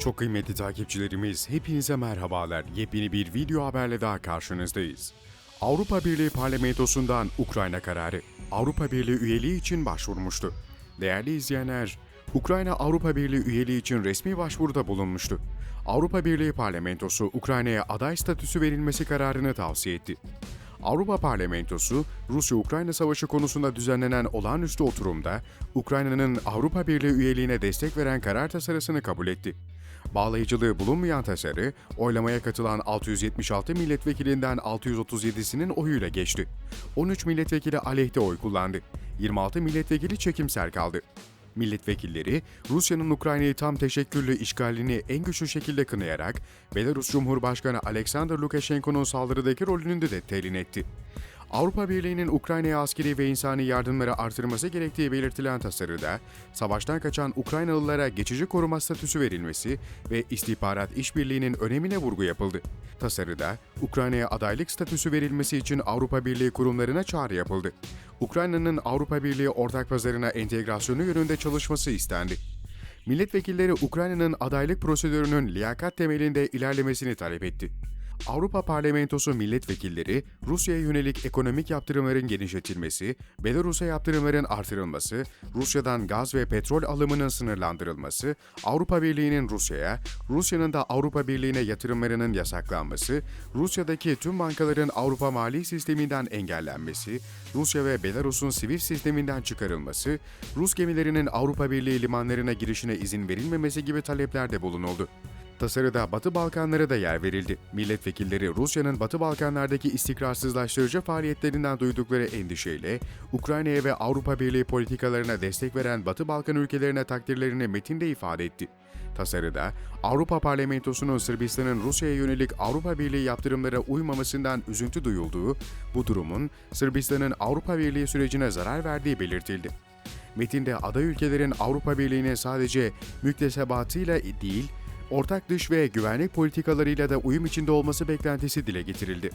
Çok kıymetli takipçilerimiz, hepinize merhabalar. Yepyeni bir video haberle daha karşınızdayız. Avrupa Birliği Parlamentosu'ndan Ukrayna kararı, Avrupa Birliği üyeliği için başvurmuştu. Değerli izleyenler, Ukrayna Avrupa Birliği üyeliği için resmi başvuruda bulunmuştu. Avrupa Birliği Parlamentosu Ukrayna'ya aday statüsü verilmesi kararını tavsiye etti. Avrupa Parlamentosu, Rusya-Ukrayna savaşı konusunda düzenlenen olağanüstü oturumda Ukrayna'nın Avrupa Birliği üyeliğine destek veren karar tasarısını kabul etti. Bağlayıcılığı bulunmayan tasarı, oylamaya katılan 676 milletvekilinden 637'sinin oyuyla geçti. 13 milletvekili aleyhte oy kullandı. 26 milletvekili çekimser kaldı. Milletvekilleri, Rusya'nın Ukrayna'yı tam teşekkürlü işgalini en güçlü şekilde kınayarak, Belarus Cumhurbaşkanı Alexander Lukashenko'nun saldırıdaki rolünü de telin etti. Avrupa Birliği'nin Ukrayna'ya askeri ve insani yardımları artırması gerektiği belirtilen tasarıda, savaştan kaçan Ukraynalılara geçici koruma statüsü verilmesi ve istihbarat işbirliğinin önemine vurgu yapıldı. Tasarıda, Ukrayna'ya adaylık statüsü verilmesi için Avrupa Birliği kurumlarına çağrı yapıldı. Ukrayna'nın Avrupa Birliği ortak pazarına entegrasyonu yönünde çalışması istendi. Milletvekilleri Ukrayna'nın adaylık prosedürünün liyakat temelinde ilerlemesini talep etti. Avrupa Parlamentosu milletvekilleri, Rusya'ya yönelik ekonomik yaptırımların genişletilmesi, Belarus'a yaptırımların artırılması, Rusya'dan gaz ve petrol alımının sınırlandırılması, Avrupa Birliği'nin Rusya'ya, Rusya'nın da Avrupa Birliği'ne yatırımlarının yasaklanması, Rusya'daki tüm bankaların Avrupa mali sisteminden engellenmesi, Rusya ve Belarus'un SWIFT sisteminden çıkarılması, Rus gemilerinin Avrupa Birliği limanlarına girişine izin verilmemesi gibi taleplerde bulunuldu. Tasarıda Batı Balkanlara da yer verildi. Milletvekilleri Rusya'nın Batı Balkanlardaki istikrarsızlaştırıcı faaliyetlerinden duydukları endişeyle Ukrayna'ya ve Avrupa Birliği politikalarına destek veren Batı Balkan ülkelerine takdirlerini metinde ifade etti. Tasarıda Avrupa Parlamentosu'nun Sırbistan'ın Rusya'ya yönelik Avrupa Birliği yaptırımlara uymamasından üzüntü duyulduğu, bu durumun Sırbistan'ın Avrupa Birliği sürecine zarar verdiği belirtildi. Metinde aday ülkelerin Avrupa Birliği'ne sadece müktesebatıyla değil, ortak dış ve güvenlik politikalarıyla da uyum içinde olması beklentisi dile getirildi.